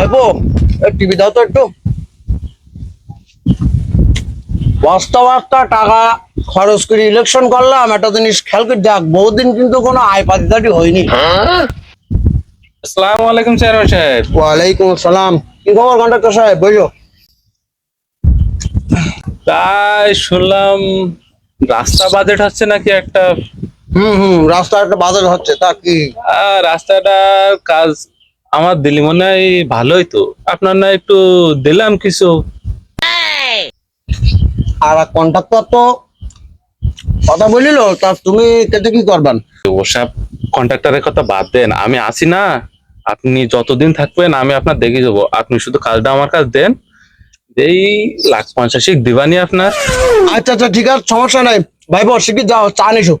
দেখো টিভি দাও তো একটু। বস্তা বস্তা টাকা খরচ করে ইলেকশন করলাম একটা জিনিস খেয়াল করে দেখ বহুদিন কিন্তু কোনো আয় পাতিদাটি হয়নি। আসসালামু আলাইকুম চেয়ারম্যান সাহেব। ওয়ালাইকুম আসসালাম। কি খবর কন্ডাক্টর সাহেব? বলল। তাই শুনলাম রাস্তা বাজেট হচ্ছে নাকি একটা? হুম হুম রাস্তা একটা বাজার হচ্ছে তা কি? আহ, রাস্তাটার কাজ আমার দিলি মনে হয় ভালোই তো। আপনার না একটু দিলাম কিছু। আর কন্ট্রাক্টর তো কথা বলিল তা তুমি কেটে কি করবেন? ওসব কন্ট্রাক্টরের কথা বাদ দেন। আমি আসি না। আপনি যতদিন থাকবেন আমি আপনার দেখে যাব। আপনি শুধু কাজটা আমার কাছে দেন। এই লাখ পঞ্চাশিক দিবানি আপনার। আচ্ছা আচ্ছা ঠিক আছে সমস্যা নাই। ভাই শিখে যাও চা নিছো।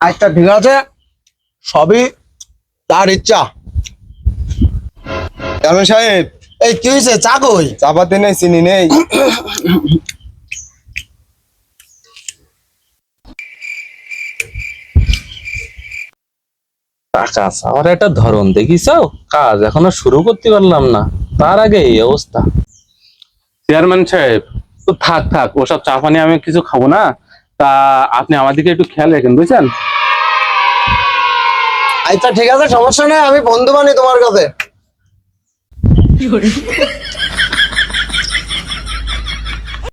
আচ্ছা ঠিক আছে। সবই তার ইচ্ছা। চেয়ারম্যান সাহেব এই কি হয়েছে চা কই? চাপাতি নেই চিনি নেই। টাকা চাওয়ার একটা ধরন দেখিস কাজ এখনও শুরু করতে পারলাম না। তার আগে এই অবস্থা। চেয়ারম্যান সাহেব তো থাক থাক ওসব চা পানি আমি কিছু খাব না। তা আপনি আমাদেরকে একটু খেয়াল রাখেন বুঝছেন? আচ্ছা ঠিক আছে সমস্যা নেই আমি বন্ধু বানি তোমার কাছে।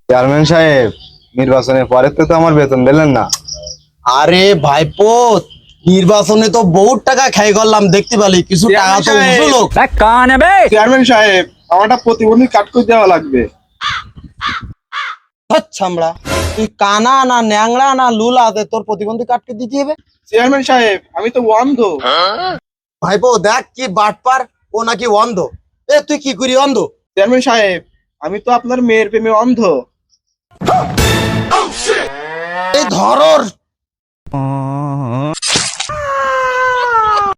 চেয়ারম্যান সাহেব নির্বাচনের পরে তো তো আমার বেতন দিলেন না। আরে ভাইপো নির্বাচনে তো বহুত টাকা খাই করলাম দেখতে পালি কিছু টাকা তো উঠল। চেয়ারম্যান সাহেব আমারটা প্রতিবন্ধী কাট করে দেওয়া লাগবে। ছামড়া। তুই কানা না ন্যাংড়া না লুলা আছে তোর প্রতিবন্ধী কাটকে দিতে হবে চেয়ারম্যান সাহেব আমি তো অন্ধ। ভাইপো দেখ কি বাটপার ও নাকি অন্ধ। এ তুই কি করি অন্ধ? চেয়ারম্যান সাহেব আমি তো আপনার মেয়ের প্রেমে অন্ধ। এই ধরর।